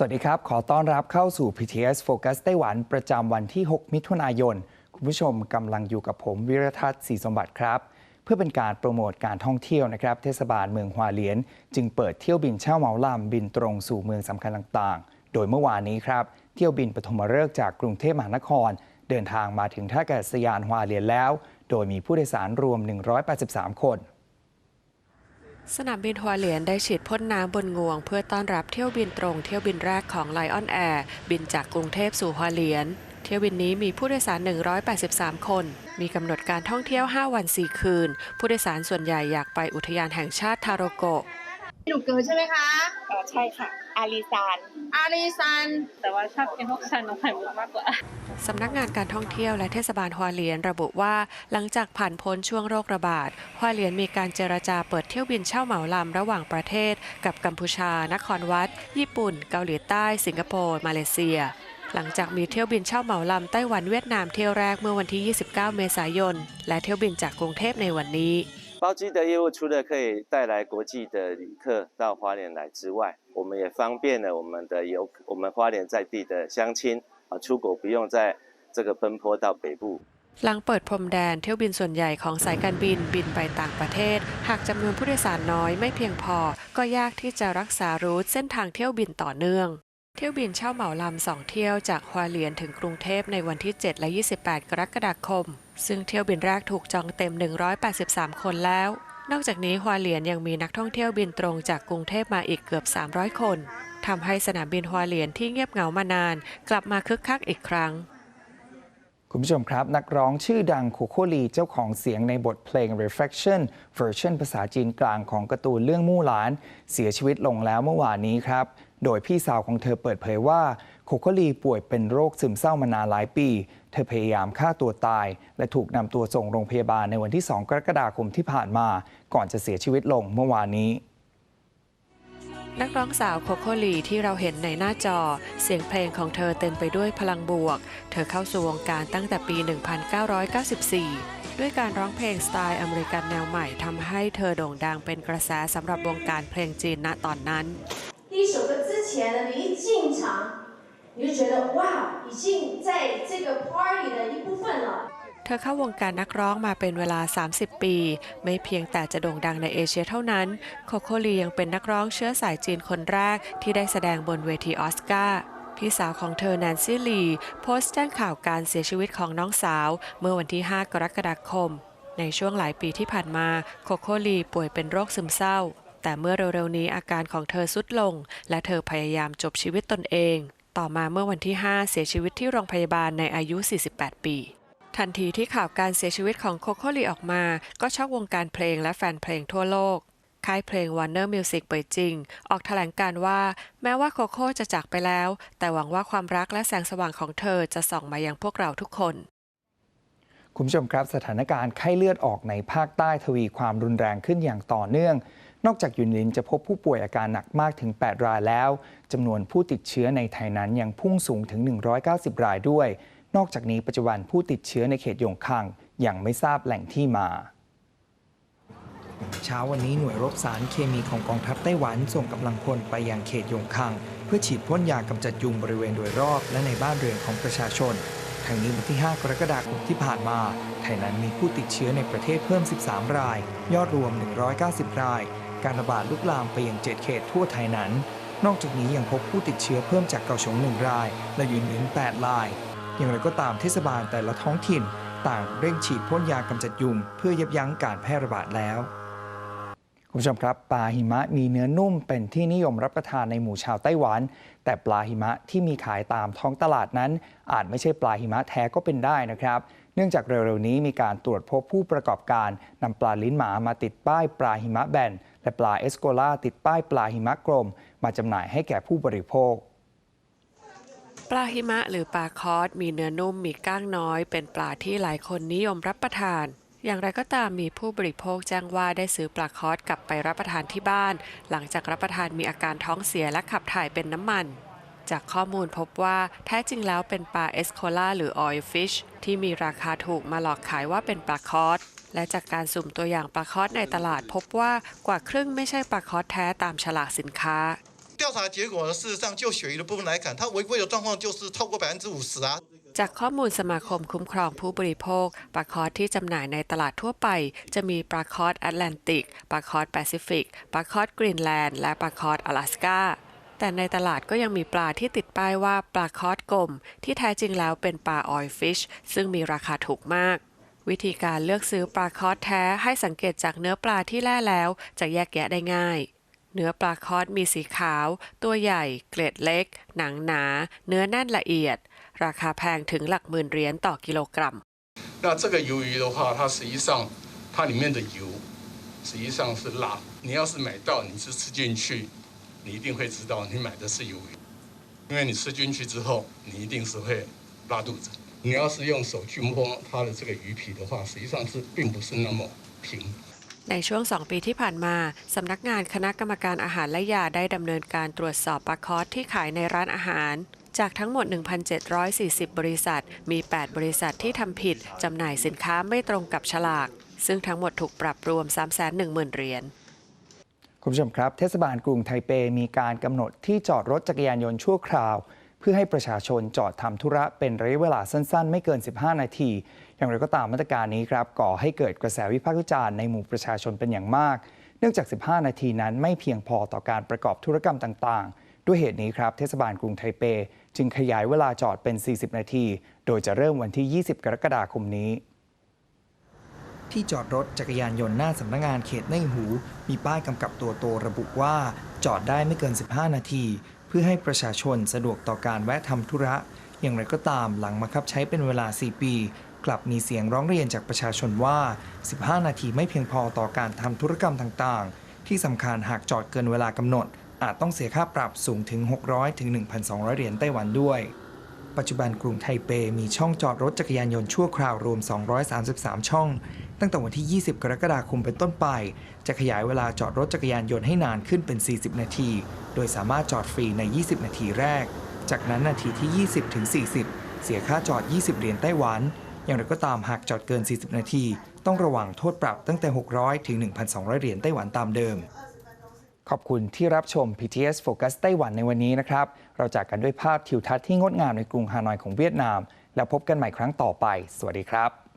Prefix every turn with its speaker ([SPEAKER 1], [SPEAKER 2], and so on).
[SPEAKER 1] สวัสดีครับ ขอต้อนรับเข้าสู่ PTS Focus ไต้หวันประจำวันที่ 6 มิถุนายน คุณผู้ชมกำลังอยู่กับผมวิรทัศน์ศรีสมบัติครับ เพื่อเป็นการโปรโมทการท่องเที่ยวนะครับ เทศบาลเมืองฮวาเลียน จึงเปิดเที่ยวบินเช่าเหมาลำบินตรงสู่เมืองสำคัญต่างๆ โดยเมื่อวานนี้ครับ เที่ยวบินปฐมฤกษ์จากกรุงเทพมหานคร เดินทางมาถึงท่าอากาศยานฮวาเลียนแล้ว โดยมีผู้โดยสารรวม 183 คน
[SPEAKER 2] สนามบินหัวเหลียนได้ฉีดพ่นน้ำบนงวง เพื่อต้อนรับเที่ยวบินตรงเที่ยวบินแรกของ Lion Air บินจากกรุงเทพสู่หัวเหลียน เที่ยวบินนี้มีผู้โดยสาร 183 คน มีกำหนดการท่องเที่ยว 5 วัน 4 คืน ผู้โดยสารส่วนใหญ่อยากไปอุทยานแห่งชาติทาโรโกะ
[SPEAKER 3] หนูเกิดใช่ไหมคะ
[SPEAKER 4] เอ่อใช่ค่ะ อารีซาน
[SPEAKER 3] อารีซัน
[SPEAKER 4] แต่ว่าชอบกินพวกชานมไข่มุกมากกว่า
[SPEAKER 2] สำนักงานการท่องเที่ยวและเทศบาลฮัวเหลียนระบุว่า หลังจากผ่านพ้นช่วงโรคระบาดฮัวเหลียนมีการเจรจาเปิดเที่ยวบินเช่าเหมาลำระหว่างประเทศ กับกัมพูชา นครวัด ญี่ปุ่น เกาหลีใต้ สิงคโปร์ มาเลเซียหลังจากมีเที่ยวบินเช่าเหมาลำไต้หวันเวียดนามเที่ยวแรกเมื่อวันที่ 29 เมษายน และเที่ยวบินจากกรุงเทพในวันนี้
[SPEAKER 5] 包机的业务除了可以带来国际的旅客到花莲来之外，我们也方便了我们的游我们花莲在地的乡亲啊，出国不用在这个奔波到北部。
[SPEAKER 2] หลังเปิดพรมแดนเที่ยวบินส่วนใหญ่ของสายการบินบินไปต่างประเทศ หากจำนวนผู้โดยสารน้อยไม่เพียงพอ ก็ยากที่จะรักษารูทเส้นทางเที่ยวบินต่อเนื่อง เที่ยวบินเช่าเหมาลำสองเที่ยวจากฮวาเลียนถึงกรุงเทพในวันที่ 7 และ 28 กรกฎาคม ซึ่งเที่ยวบินแรกถูกจองเต็ม 183 คนแล้ว นอกจากนี้ฮวาเลียนยังมีนักท่องเที่ยวบินตรงจากกรุงเทพมาอีกเกือบ 300 คนทำให้สนามบินฮวาเลียนที่เงียบเหงามานาน กลับมาคึกคักอีกครั้ง
[SPEAKER 1] คุณผู้ชมครับ นักร้องชื่อดังโคโคลีเจ้าของเสียงในบทเพลง Reflection เวอร์ชันภาษาจีนกลางของการ์ตูนเรื่องมู่หลาน เสียชีวิตลงแล้วเมื่อวานนี้ครับ โดยพี่สาวของเธอเปิดเผยว่าโคโคลีป่วยเป็นโรคซึมเศร้ามานานหลายปี เธอพยายามฆ่าตัวตาย และถูกนำตัวส่งโรงพยาบาลในวันที่ 2 กรกฎาคมที่ผ่านมา ก่อนจะเสียชีวิตลงเมื่อวานนี้
[SPEAKER 2] นักร้องสาวโคโคลีที่เราเห็นในหน้าจอ เสียงเพลงของเธอเต็มไปด้วยพลังบวก เธอเข้าสู่วงการตั้งแต่ปี 1994 ด้วยการร้องเพลงสไตล์อเมริกันแนวใหม่ทำให้เธอโด่งดังเป็นกระแสสำหรับวงการเพลงจีนณตอนนั้น
[SPEAKER 6] 第一首歌之前呢，你一进场，你就觉得哇，已经在这个 party 的一部分了。
[SPEAKER 2] เธอเข้าวงการนักร้องมาเป็นเวลา 30 ปี ไม่เพียงแต่จะโด่งดังในเอเชียเท่านั้น โคโคลียังเป็นนักร้องเชื้อสายจีนคนแรกที่ได้แสดงบนเวทีออสการ์พี่สาวของเธอแนนซี่ลี โพสต์แจ้งข่าวการเสียชีวิตของน้องสาว เมื่อวันที่ 5 กรกฎาคม ในช่วงหลายปีที่ผ่านมาโคโคลีป่วยเป็นโรคซึมเศร้า แต่เมื่อเร็วๆนี้อาการของเธอสุดลง และเธอพยายามจบชีวิตตนเอง ต่อมาเมื่อวันที่ 5 เสียชีวิตที่โรงพยาบาลในอายุ 48 ปี ทันทีที่ข่าวการเสียชีวิตของโคโคลีออกมา ก็ช็อกวงการเพลงและแฟนเพลงทั่วโลก ค่ายเพลง Warner Music เปิดจริง ออกแถลงการว่า แม้ว่าโคโค่จะจากไปแล้ว แต่หวังว่าความรักและแสงสว่างของเธอจะส่องมายังพวกเราทุกคน
[SPEAKER 1] คุณผู้ชมครับสถานการณ์ไข้เลือดออกในภาคใต้ทวีความรุนแรงขึ้นอย่างต่อเนื่อง นอกจากยูนินจะพบผู้ป่วยอาการหนักมากถึง 8 รายแล้วจำนวนผู้ติดเชื้อในไทยนั้นยังพุ่งสูงถึง 190 รายด้วย นอกจากนี้ปัจจุบันผู้ติดเชื้อในเขตยงคังยังไม่ทราบแหล่งที่มา เช้าวันนี้หน่วยรบสารเคมีของกองทัพไต้หวันส่งกำลังพลไปยังเขตยงคัง เพื่อฉีดพ่นยากำจัดยุงบริเวณโดยรอบและในบ้านเรือนของประชาชนทางนี้วันที่ 5 กรกฎาคมที่ผ่านมา ไทยนั้นมีผู้ติดเชื้อในประเทศเพิ่ม 13 ราย ยอดรวม 190 ราย การระบาดลุกลามไปยัง 7 เขตทั่วไทยนั้น นอกจากนี้ยังพบผู้ติดเชื้อเพิ่มจากเกาฉง1ราย และยืนยืน8ราย อย่างไรก็ตามเทศบาลแต่ละท้องถิ่น ต่างเร่งฉีดพ่นยากำจัดยุง เพื่อยับยั้งการแพร่ระบาดแล้วคุณผู้ชมครับ ปลาหิมะมีเนื้อนุ่มเป็นที่นิยมรับประทานในหมู่ชาวไต้หวัน แต่ปลาหิมะที่มีขายตามท้องตลาดนั้น อาจไม่ใช่ปลาหิมะแท้ก็เป็นได้นะครับ เนื่องจากเร็วๆนี้มีการตรวจพบผู้ประกอบการนำปลาลิ้นหมามาติดป้ายปลาหิมะแบนและปลาเอสโกล่าติดป้ายปลาหิมะกลมมาจำหน่ายให้แก่ผู้บริโภค
[SPEAKER 2] ปลาหิมะหรือปลาคอสมีเนื้อนุ่มมีก้างน้อย เป็นปลาที่หลายคนนิยมรับประทาน อย่างไรก็ตามมีผู้บริโภคแจ้งว่าได้ซื้อปลาคอสกลับไปรับประทานที่บ้าน หลังจากรับประทานมีอาการท้องเสียและขับถ่ายเป็นน้ำมัน จากข้อมูลพบว่าแท้จริงแล้วเป็นปลาเอสโคล่าหรือออยฟิชที่มีราคาถูกมาหลอกขายว่าเป็นปลาคอสและจากการสุ่มตัวอย่างปลาคอสในตลาดพบว่ากว่าครึ่งไม่ใช่ปลาคอสแท้ตามฉลากสินค้า
[SPEAKER 7] 调查结果呢，事实上就鳕鱼的部分来看，它违规的状况就是超过百分之五十啊。
[SPEAKER 2] จากข้อมูลสมาคมคุ้มครองผู้บริโภค ปลาคอร์สที่จำหน่ายในตลาดทั่วไป จะมีปลาคอร์สแอตแลนติก ปลาคอร์สแปซิฟิก ปลาคอร์สกรีนแลนด์ และปลาคอร์ส阿拉斯กาแต่ในตลาดก็ยังมีปลาที่ติดป้ายว่าปลาคอร์สกลม ที่แท้จริงแล้วเป็นปลาออยฟิช ซึ่งมีราคาถูกมาก วิธีการเลือกซื้อปลาคอร์สแท้ให้สังเกตจากเนื้อปลาที่แล่แล้ว จะแยกแยะได้ง่าย เนื้อปลาคอร์สมีสีขาว ตัวใหญ่ เกล็ดเล็ก หนังหนา เนื้อแน่นละเอียด ราคาแพงถึงหลักหมื่นเหรียญต่อกิโลกรัม
[SPEAKER 8] 那这个鱿鱼的话，它实际上它里面的油实际上是辣。你要是买到，你是吃进去，你一定会知道你买的是鱿鱼，因为你吃进去之后，你一定是会拉肚子。你要是用手去摸它的这个鱼皮的话，实际上是并不是那么平。
[SPEAKER 2] ในช่วง 2 ปีที่ผ่านมา สำนักงานคณะกรรมการอาหารและยาได้ดำเนินการตรวจสอบปลาคอสที่ขายในร้านอาหาร จากทั้งหมด 1,740 บริษัท มี 8 บริษัทที่ทำผิด จำหน่ายสินค้าไม่ตรงกับฉลาก ซึ่งทั้งหมดถูกปรับรวม 310,000 เหรียญ
[SPEAKER 1] คุณผู้ชมครับ เทศบาลกรุงไทเปมีการกำหนดที่จอดรถจักรยานยนต์ชั่วคราว เพื่อให้ประชาชนจอดทำธุระเป็นระยะเวลาสั้นๆ ไม่เกิน 15 นาที อย่างไรก็ตามมาตรการนี้ครับก่อให้เกิดกระแสวิพากษ์วิจารณ์ในหมู่ประชาชนเป็นอย่างมาก เนื่องจาก 15 นาทีนั้นไม่เพียงพอต่อการประกอบธุรกรรมต่าง ๆ ด้วยเหตุนี้ครับเทศบาลกรุงไทเป จึงขยายเวลาจอดเป็น 40 นาที โดยจะเริ่มวันที่ 20 กรกฎาคมนี้ที่จอดรถจักรยานยนต์หน้าสำนักงงานเขตในหู มีป้ายกำกับตัวโตระบุว่า จอดได้ไม่เกิน 15 นาที เพื่อให้ประชาชนสะดวกต่อการแวะทำธุระ อย่างไรก็ตามหลังมาคับใช้เป็นเวลา 4 ปี กลับมีเสียงร้องเรียนจากประชาชนว่า 15 นาทีไม่เพียงพอต่อการทำธุรกรรมต่างๆ ที่สำคัญหากจอดเกินเวลากำหนด อาจต้องเสียค่าปรับสูงถึง 600-1,200 เหรียญไต้หวันด้วย ปัจจุบันกรุงไทเปมีช่องจอดรถจักรยานยนต์ชั่วคราวรวม 233 ช่อง ตั้งแต่วันที่ 20 กรกฎาคมเป็นต้นไป จะขยายเวลาจอดรถจักรยานยนต์ให้นานขึ้นเป็น 40 นาที โดยสามารถจอดฟรีใน 20 นาทีแรก จากนั้นนาทีที่ 20ถึง40 เสียค่าจอด 20 เหรียญไต้หวัน อย่างไรก็ตามหากจอดเกิน 40 นาที ต้องระวังโทษปรับตั้งแต่ 600 ถึง 1,200 เหรียญไต้หวันตามเดิม ขอบคุณที่รับชม PTS Focus ไต้หวันในวันนี้นะครับ เราจากกันด้วยภาพทิวทัศน์ที่งดงามในกรุงฮานอยของเวียดนาม แล้วพบกันใหม่ครั้งต่อไป สวัสดีครับ